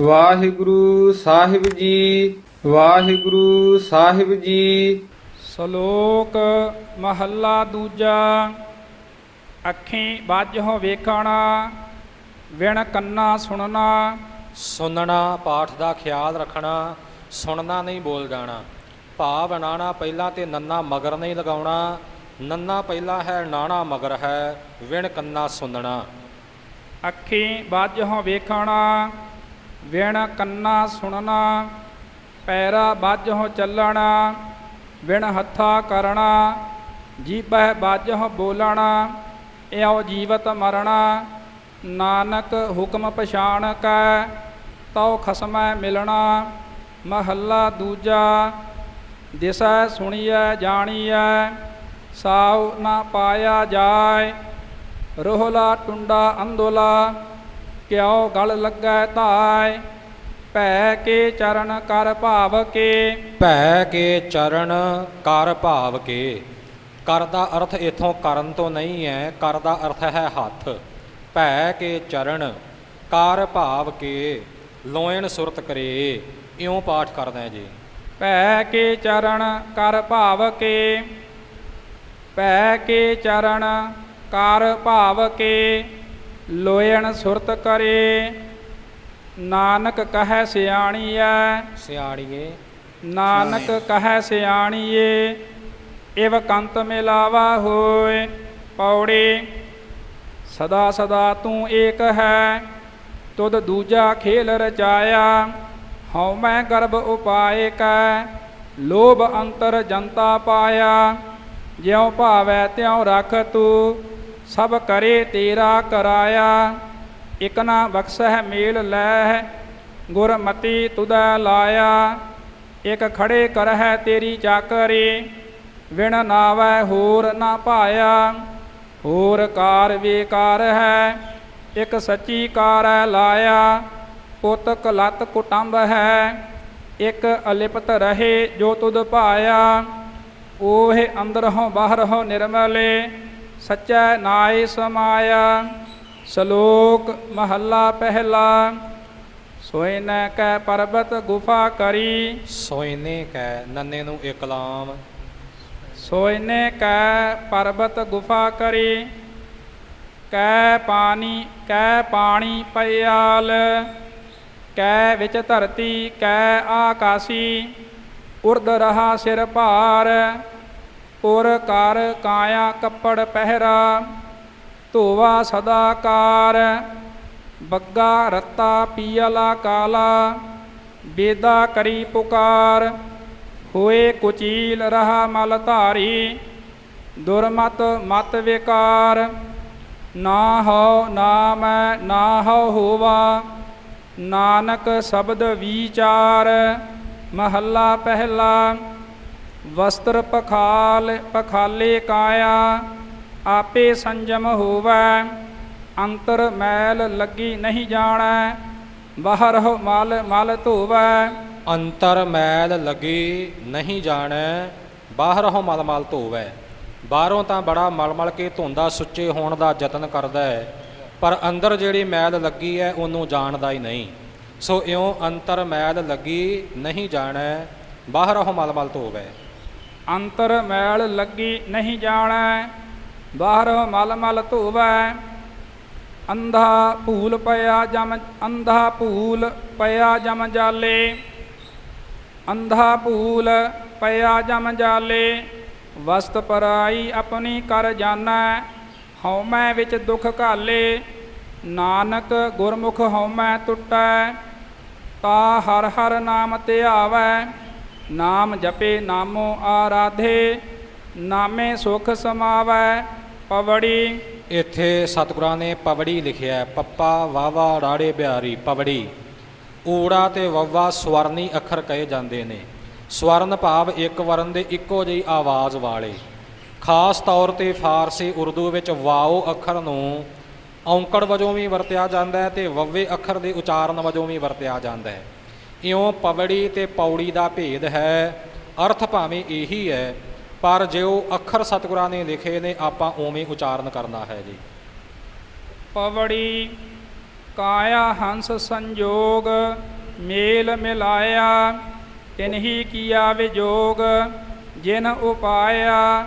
ਵਾਹਿਗੁਰੂ ਸਾਹਿਬ ਜੀ ਵਾਹਿਗੁਰੂ ਸਾਹਿਬ ਜੀ। ਸ਼ਲੋਕ ਮਹੱਲਾ ਦੂਜਾ ਅੱਖੀਂ ਬਾਝੋਂ ਵੇਖਣਾ ਵਿਣ ਕੰਨਾ ਸੁਣਨਾ। ਸੁਣਨਾ ਪਾਠ ਦਾ ਖਿਆਲ ਰੱਖਣਾ ਸੁਣਨਾ ਨਹੀਂ ਬੋਲ ਜਾਣਾ। ਭਾਵ ਬਣਾਣਾ ਪਹਿਲਾਂ ਤੇ ਨੰਨਾ ਮਗਰ ਨਹੀਂ ਲਗਾਉਣਾ। ਨੰਨਾ ਪਹਿਲਾਂ ਹੈ ਨਾਣਾ ਮਗਰ ਹੈ ਵਿਣ ਕੰਨਾ ਸੁਣਨਾ। ਅੱਖੀਂ ਬਾਝੋਂ ਵੇਖਣਾ ਵਿਣ ਕੰਨਾ ਸੁਣਨਾ, ਪੈਰਾ ਬਾਝੋਂ ਚੱਲਣਾ ਵਿਣ ਹੱਥਾ ਕਰਣਾ ਜੀਭੈ ਬਾਝੋਂ ਬੋਲਣਾ, ਇਉ ਜੀਵਤ ਮਰਣਾ, ਨਾਨਕ ਹੁਕਮ ਪਛਾਣ ਕੈ, ਤਉ ਖਸਮੈ ਮਿਲਣਾ, ਮਹੱਲਾ ਦੂਜਾ, ਦਿਸੈ ਸੁਣੀਐ ਜਾਣੀਐ, ਸਾਉ ਨਾ ਪਾਇਆ ਜਾਏ, ਰੋਹਲਾ ਟੁੰਡਾ ਅੰਦੋਲਾ ਕਿਉ ਗਲ ਲੱਗੈ ਧਾਇ? ਭੈ ਕੇ ਚਰਨ ਕਰ ਭਾਵ ਕੇ। ਭੈ ਕੇ ਚਰਨ ਕਰ ਭਾਵ ਕੇ। ਕਰ ਦਾ ਅਰਥ ਇਥੋਂ ਕਰਨ ਤੋਂ ਨਹੀਂ ਹੈ ਕਰ ਦਾ ਅਰਥ ਹੈ ਹੱਥ। ਭੈ ਕੇ ਚਰਨ ਕਰ ਭਾਵ ਕੇ ਲੋਇਣ ਸੁਰਤ ਕਰੇ ਇਉਂ ਪਾਠ ਕਰਦਾ ਜੀ। ਭੈ ਕੇ ਚਰਨ ਕਰ ਭਾਵ ਕੇ। ਭੈ ਕੇ ਚਰਨ ਕਰ ਭਾਵ ਕੇ। ਲੋਇਣ ਸੁਰਤ ਕਰੇ ਨਾਨਕ ਕਹੈ ਸਿਆਣੀਐ। ਸਿਆਣੀਏ। ਨਾਨਕ ਕਹੈ ਸਿਆਣੀਏ ਇਵ ਕੰਤ ਮਿਲਾਵਾ ਹੋਏ ਪੌੜੀ ਸਦਾ ਸਦਾ ਤੂੰ ਏਕ ਹੈ ਤੁਧ ਦੂਜਾ ਖੇਲ ਰਚਾਇਆ। ਹਉ ਮੈਂ ਗਰਭ ਉਪਾਏ ਕੈ ਲੋਭ ਅੰਤਰ ਜਨਤਾ ਪਾਇਆ। ਜਿਉ ਭਾਵੈ ਤਿਉ ਰਖ ਤੂੰ ਸਭ ਕਰੇ ਤੇਰਾ ਕਰਾਇਆ, ਇਕ ਨਾ ਬਖਸ਼ਹਿ ਮੇਲ ਲੈ ਗੁਰਮਤੀ ਤੁਧੈ ਲਾਇਆ। ਇਕ ਖੜੇ ਕਰਹਿ ਤੇਰੀ ਚਾਕਰੀ, ਵਿਣ ਨਾਵੈ ਹੋਰ ਨਾ ਪਾਇਆ ਹੋਰ ਕਾਰ ਵੇਕਾਰ ਹੈ, ਇਕ ਸੱਚੀ ਕਾਰੈ ਲਾਇਆ। ਪੁੱਤ ਕਲਤ ਕੁਟੰਬ ਹੈ, ਇਕ ਅਲਿਪਤ ਰਹੇ ਜੋ ਤੁਧ ਪਾਇਆ ਓਹ ਬਾਹਰ ਹੋ ਨਿਰਮਲੇ ਸੱਚੈ ਨਾਇ ਸਮਾਇਆ ਸ਼ਲੋਕ ਮਹੱਲਾ ਪਹਿਲਾ। ਸੋਇਨੈ ਕੈ ਪਰਬਤ ਗੁਫਾ ਕਰੀ। ਸੋਇਨੇ ਕੈ ਨੰਨੇ ਨੂੰ ਇਕਲਾਮ। ਸੋਇਨੇ ਕੈ ਪਰਬਤ ਗੁਫਾ ਕਰੀ। ਕੈ ਪਾਣੀ ਕੈ ਪਾਣੀ ਪਿਆਲ ਕੈ ਵਿੱਚ ਧਰਤੀ ਕੈ ਆਕਾਸੀ। ਉਰਦ ਰਹਾ ਸਿਰ ਭਾਰ। ਪੁਰ ਕਰ ਕਾਇਆ ਕੱਪੜ ਪਹਿਰਾ, ਧੋਵਾ ਸਦਾ ਕਾਰ, ਬੱਗਾ ਰੱਤਾ ਪੀਲਾ ਕਾਲਾ, ਬੇਦਾ ਕਰੀ ਪੁਕਾਰ, ਹੋਏ ਕੁਚੀਲ ਰਹਾ ਮਲ ਧਾਰੀ, ਦੁਰਮਤ ਮਤ ਵਿਕਾਰ, ਨਾ ਹਉ ਨਾ ਮੈਂ ਨਾ ਹਉ ਹੋਵਾ, ਨਾਨਕ ਸ਼ਬਦ ਵਿਚਾਰ, ਮਹੱਲਾ ਪਹਿਲਾ ਵਸਤਰ ਪਖਾਲ, ਪਖਾਲੇ ਕਾਇਆ, ਆਪੇ ਸੰਜਮ ਹੋਵੈ, ਅੰਤਰ ਮੈਲ ਲੱਗੀ ਨਹੀਂ ਜਾਣੈ ਹੋ ਮਲ ਮਲ ਧੋਵੈ। ਅੰਤਰ ਮੈਲ ਲੱਗੀ ਨਹੀਂ ਜਾਣੈ, ਬਾਹਰੋਂ ਮਲ ਮਲ ਧੋਵੈ। ਬਾਹਰੋਂ ਤਾਂ ਬੜਾ ਮਲ ਮਲ ਕੇ ਧੋਂਦਾ, ਸੁੱਚੇ ਹੋਣ ਦਾ ਯਤਨ ਕਰਦਾ ਹੈ। ਪਰ ਅੰਦਰ ਜਿਹੜੀ ਮੈਲ ਲੱਗੀ ਹੈ, ਉਹਨੂੰ ਜਾਣਦਾ ਹੀ ਨਹੀਂ। ਸੋ ਇਉਂ ਅੰਤਰ ਮੈਲ ਲੱਗੀ ਨਹੀਂ ਜਾਣੈ, ਬਾਹਰੋਂ ਮਲ ਮਲ ਧੋਵੈ। ਅੰਤਰ ਮੈਲ ਲੱਗੀ ਨਹੀਂ ਜਾਣੈ, ਬਾਹਰੋਂ ਮਲ ਮਲ ਧੋਵੈ। ਅੰਧਾ ਭੂਲ ਪਿਆ ਜਮ, ਅੰਧਾ ਭੂਲ ਪਿਆ ਜਮ ਜਾਲੇ। ਅੰਧਾ ਭੂਲ ਪਿਆ ਜਮ ਜਾਲੇ, ਵਸਤ ਪਰਾਈ ਆਪਣੀ ਕਰ ਜਾਣੈ। ਹਉਮੈ ਵਿੱਚ ਦੁਖ ਘਾਲੇ, ਨਾਨਕ ਗੁਰਮੁਖ ਹਉਮੈ ਟੁੱਟੈ। ਤਾ ਹਰ ਹਰ ਨਾਮ ਧਿਆਵੈ। ਨਾਮ ਜਪੇ ਨਾਮੋ ਆਰਾਧੇ ਨਾਮੇ ਸੁਖ ਸਮਾਵੈ ਪਵੜੀ। ਇੱਥੇ ਸਤਿਗੁਰਾਂ ਨੇ ਪਵੜੀ ਲਿਖਿਆ ਹੈ, ਪੱਪਾ ਵਾਵਾ ਰਾੜੇ ਬਿਹਾਰੀ ਪਵੜੀ। ਊੜਾ ਤੇ ਵੱਵਾ ਸਵਰਨੀ ਅੱਖਰ ਕਹੇ ਜਾਂਦੇ ਨੇ। ਸਵਰਨ ਭਾਵ ਇੱਕ ਵਰਨ ਦੇ ਇੱਕੋ ਜਿਹੀ ਆਵਾਜ਼ ਵਾਲੇ। ਖਾਸ ਤੌਰ ਤੇ ਫਾਰਸੀ ਉਰਦੂ ਵਿੱਚ ਵਾਓ ਅੱਖਰ ਨੂੰ ਔਂਕੜ ਵਜੋਂ ਵੀ ਵਰਤਿਆ ਜਾਂਦਾ ਹੈ ਤੇ ਵੱਵੇ ਅੱਖਰ ਦੇ ਉਚਾਰਨ ਵਜੋਂ ਵੀ ਵਰਤਿਆ ਜਾਂਦਾ ਹੈ। ਇਉਂ ਪਵੜੀ ਤੇ ਪੌੜੀ ਦਾ ਭੇਦ ਹੈ, ਅਰਥ ਭਾਵੇਂ ਇਹੀ ਹੈ, ਪਰ ਜੋ ਅੱਖਰ ਸਤਿਗੁਰਾਂ ਨੇ ਲਿਖੇ ਨੇ, ਆਪਾਂ ਉਵੇਂ ਉਚਾਰਨ ਕਰਨਾ ਹੈ ਜੀ। ਪਵੜੀ ਕਾਇਆ ਹੰਸ ਸੰਜੋਗ, ਮੇਲ ਮਿਲਾਇਆ, ਤਿਨਹੀ ਕੀਆ ਵਿਜੋਗ, ਜਿਨ ਉਪਾਇਆ,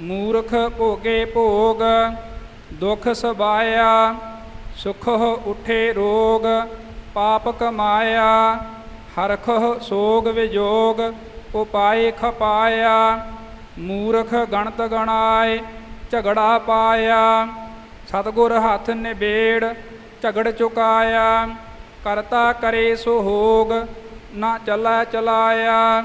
ਮੂਰਖ ਭੋਗੇ ਭੋਗ, ਦੁਖ ਸਬਾਇਆ ਸੁਖ ਉਠੇ ਰੋਗ, ਪਾਪ ਕਮਾਇਆ ਹਰਖ ਸੋਗ ਵਿਜੋਗ, ਉਪਾਏ ਖਪਾਇਆ, ਮੂਰਖ ਗਣਤ ਗਣਾਏ, ਝਗੜਾ ਪਾਇਆ। ਸਤਗੁਰ ਹੱਥ ਨਿਬੇੜ, ਝਗੜ ਚੁਕਾਇਆ। ਕਰਤਾ ਕਰੇ ਸੋ ਹੋਗ, ਨਾ ਚਲਾ ਚਲਾਇਆ।